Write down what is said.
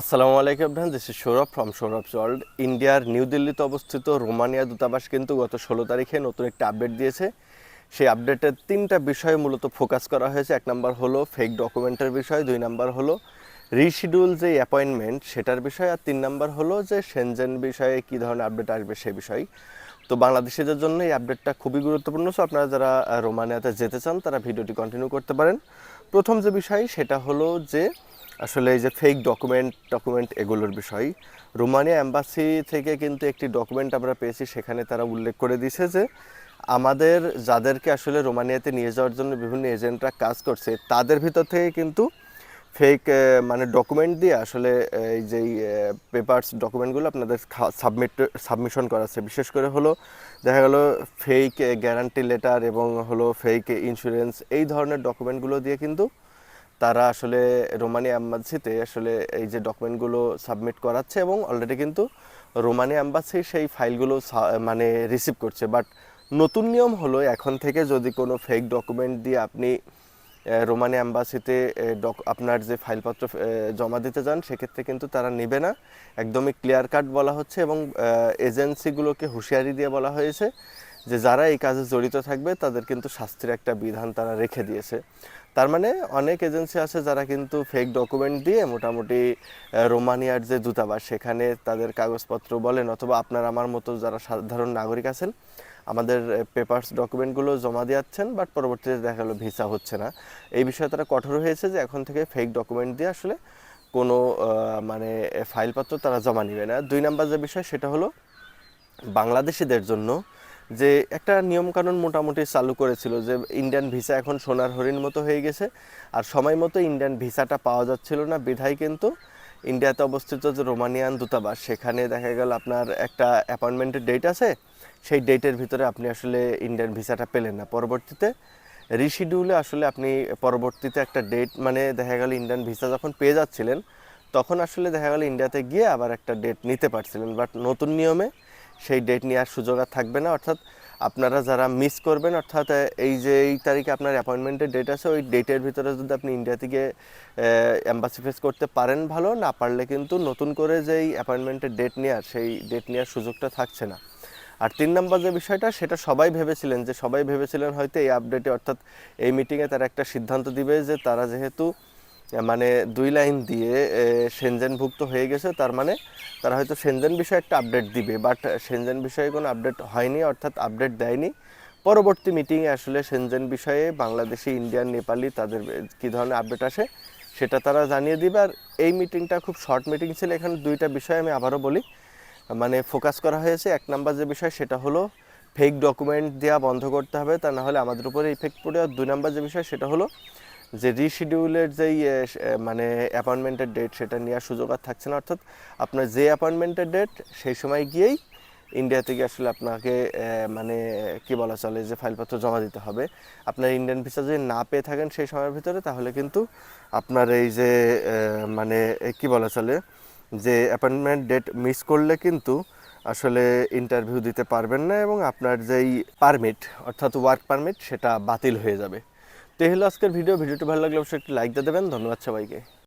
আসসালামু আলাইকুম আপনার this is Sourav from Sourav world ইন্ডিয়ার নিউ দিল্লিতে অবস্থিত রোমানিয়া দূতাবাস কিন্তু গত ষোলো তারিখে নতুন একটা আপডেট দিয়েছে। সেই আপডেটের তিনটা বিষয়ে মূলত ফোকাস করা হয়েছে। এক নম্বর হলো ফেক ডকুমেন্টের বিষয়, দুই নম্বর হলো রিশিডিউল যে অ্যাপয়েন্টমেন্ট সেটার বিষয়, আর তিন নম্বর হলো যে সেনজেন বিষয়ে কী ধরনের আপডেট আসবে সে বিষয়। তো বাংলাদেশিদের জন্য এই আপডেটটা খুবই গুরুত্বপূর্ণ। সো আপনারা যারা রোমানিয়াতে যেতে চান, তারা ভিডিওটি কন্টিনিউ করতে পারেন। প্রথম যে বিষয়, সেটা হলো যে আসলে এই যে ফেক ডকুমেন্ট ডকুমেন্ট এগুলোর বিষয়। রোমানিয়া অ্যাম্বাসি থেকে কিন্তু একটি ডকুমেন্ট আমরা পেয়েছি, সেখানে তারা উল্লেখ করে দিয়েছে যে আমাদের যাদেরকে আসলে রোমানিয়াতে নিয়ে যাওয়ার জন্য বিভিন্ন এজেন্টরা কাজ করছে, তাদের ভিতর থেকে কিন্তু ফেক মানে ডকুমেন্ট দিয়ে আসলে এই যেই পেপারস ডকুমেন্টগুলো আপনাদের সাবমিট সাবমিশন করাচ্ছে বিশেষ করে হলো, দেখা গেল ফেক গ্যারান্টি লেটার এবং হলো ফেক ইন্স্যুরেন্স এই ধরনের ডকুমেন্টগুলো দিয়ে কিন্তু তারা আসলে রোমানিয়া অ্যাম্বাসিতে আসলে এই যে ডকুমেন্টগুলো সাবমিট করাচ্ছে এবং অলরেডি কিন্তু রোমানিয়া অ্যাম্বাসি সেই ফাইলগুলো মানে রিসিভ করছে। বাট নতুন নিয়ম হলো এখন থেকে যদি কোনো ফেক ডকুমেন্ট দিয়ে আপনি রোমানিয়া অ্যাম্বাসিতে ডক- আপনার যে ফাইলপত্র জমা দিতে যান সেক্ষেত্রে কিন্তু তারা নেবে না। একদমই ক্লিয়ার কাট বলা হচ্ছে এবং এজেন্সিগুলোকে হুঁশিয়ারি দিয়ে বলা হয়েছে। যে যারা এই কাজে জড়িত থাকবে, তাদের কিন্তু শাস্তির একটা বিধান তারা রেখে দিয়েছে। তার মানে অনেক এজেন্সি আছে যারা কিন্তু ফেক ডকুমেন্ট দিয়ে মোটামুটি রোমানিয়ার যে দূতাবাস, সেখানে তাদের কাগজপত্র বলেন অথবা আপনার আমার মতো যারা সাধারণ নাগরিক আছেন, আমাদের পেপারস ডকুমেন্টগুলো জমা দিয়াচ্ছেন বাট পরবর্তীতে দেখা গেলো ভিসা হচ্ছে না। এই বিষয়ে তারা কঠোর হয়েছে যে এখন থেকে ফেক ডকুমেন্ট দিয়ে আসলে কোনো মানে ফাইলপত্র তারা জমা নেবে না। দুই নাম্বার যে বিষয়, সেটা হলো বাংলাদেশিদের জন্য যে একটা নিয়মকানুন মোটামুটি চালু করেছিল যে ইন্ডিয়ান ভিসা এখন সোনার হরিণ মতো হয়ে গেছে, আর সময় মতো ইন্ডিয়ান ভিসাটা পাওয়া যাচ্ছিল না। বিধায় কিন্তু ইন্ডিয়াতে অবস্থিত যে রোমানিয়ান দূতাবাস, সেখানে দেখা গেল আপনার একটা অ্যাপয়েন্টমেন্টের ডেট আছে, সেই ডেটের ভিতরে আপনি আসলে ইন্ডিয়ান ভিসাটা পেলেন না। পরবর্তীতে রিশিডিউলে আসলে আপনি পরবর্তীতে একটা ডেট মানে দেখা গেল ইন্ডিয়ান ভিসা যখন পেয়ে যাচ্ছিলেন, তখন আসলে দেখা গেল ইন্ডিয়াতে গিয়ে আবার একটা ডেট নিতে পারছিলেন। বাট নতুন নিয়মে সেই ডেট নেওয়ার সুযোগ আর থাকবে না। অর্থাৎ আপনারা যারা মিস করবেন, অর্থাৎ এই যে এই তারিখে আপনার অ্যাপয়েন্টমেন্টের ডেট আছে, ওই ডেটের ভিতরে যদি আপনি ইন্ডিয়া থেকে অ্যাম্বাসি ফেস করতে পারেন ভালো, না পারলে কিন্তু নতুন করে যেই অ্যাপয়েন্টমেন্টের ডেট নেওয়ার, সেই ডেট নেওয়ার সুযোগটা থাকছে না। আর তিন নম্বর যে বিষয়টা, সেটা সবাই ভেবেছিলেন, যে সবাই ভেবেছিলেন হয়তো এই আপডেটে অর্থাৎ এই মিটিংয়ে তারা একটা সিদ্ধান্ত দিবে যে তারা যেহেতু মানে দুই লাইন দিয়ে সেনজেনভুক্ত হয়ে গেছে, তার মানে তারা হয়তো সেনজেন বিষয়ে একটা আপডেট দিবে বাট সেনজেন বিষয়ে কোনো আপডেট হয়নি, অর্থাৎ আপডেট দেয়নি। পরবর্তী মিটিংয়ে আসলে সেনজেন বিষয়ে বাংলাদেশি ইন্ডিয়ান নেপালি তাদের কী ধরনের আপডেট আসে, সেটা তারা জানিয়ে দিবে। আর এই মিটিংটা খুব শর্ট মিটিং ছিল, এখানে দুইটা বিষয় আমি আবারও বলি। মানে ফোকাস করা হয়েছে, এক নাম্বার যে বিষয় সেটা হলো ফেক ডকুমেন্ট দেওয়া বন্ধ করতে হবে, তা না হলে আমাদের উপরে ইফেক্ট পড়ে। আর দুই নাম্বার যে বিষয় সেটা হলো যে রিশিডিউলের যেই মানে অ্যাপয়েন্টমেন্টের ডেট সেটা নেওয়ার সুযোগ আর থাকছে না। অর্থাৎ আপনার যে অ্যাপয়েন্টমেন্টের ডেট সেই সময় গিয়েই ইন্ডিয়া থেকে আসলে আপনাকে মানে কি বলা চলে, যে ফাইলপত্র জমা দিতে হবে। আপনার ইন্ডিয়ান ভিসা যদি না পেয়ে থাকেন সেই সময়ের ভিতরে, তাহলে কিন্তু আপনার এই যে মানে কি বলা চলে, যে অ্যাপয়েন্টমেন্ট ডেট মিস করলে কিন্তু আসলে ইন্টারভিউ দিতে পারবেন না এবং আপনার যেই পারমিট অর্থাৎ ওয়ার্ক পারমিট সেটা বাতিল হয়ে যাবে। তো হলো আজকের ভিডিও ভিডিওটি ভালো লাগলে অবশ্যই একটি লাইক দিয়ে দেবেন। ধন্যবাদ সবাইকে।